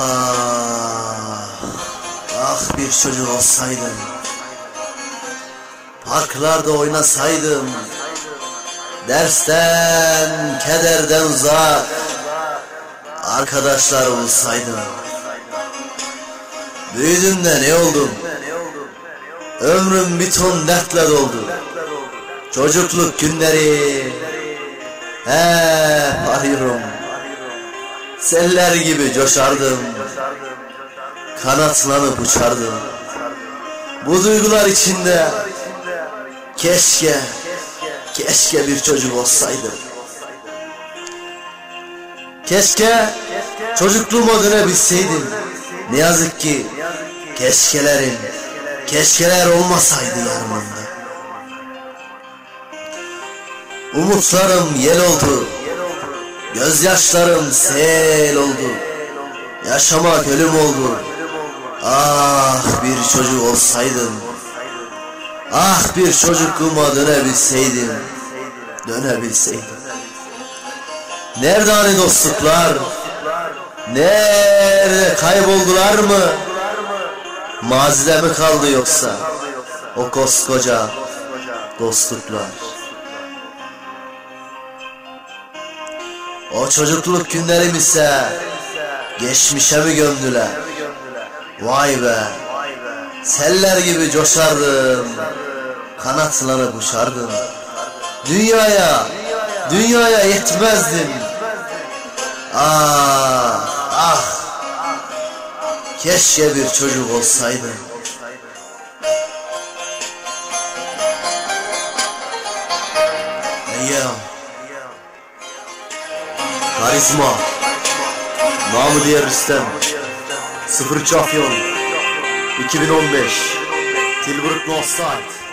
Ah, ah bir çocuk olsaydım. Parklarda oynasaydım. Dersten, kederden uzak. Arkadaşlar olsaydım. Büyüdüm de ne oldum? Ömrüm bir ton dertle doldu. Çocukluk günleri hep arıyorum. Seller gibi coşardım. Kanatlanıp uçardım. Bu duygular içinde Keşke Keşke bir çocuk olsaydım. Keşke Çocukluğuma dönebilseydim. Ne yazık ki Keşkelerin Keşkeler olmasaydı yanımda. Umutlarım yel oldu Gözyaşlarım sel oldu. Yaşamak ölüm oldu. Ah bir çocuk olsaydım. Ah bir çocukluğuma dönebilseydim. Dönebilseydim. Nerede hani dostluklar? Nerede? Kayboldular mı? Mazide mi kaldı yoksa? O koskoca dostluklar O çocukluk günlerim ise Geçmişe mi gömdüler? Vay be Seller gibi coşardım Kanatlanıp uçardım Dünyaya Dünyaya yetmezdim. Ah ah Keşke bir çocuk olsaydım. Yeah. Karizma. Namı diğer Rüstem 03 Afyon 2015 Tilburg Nostalg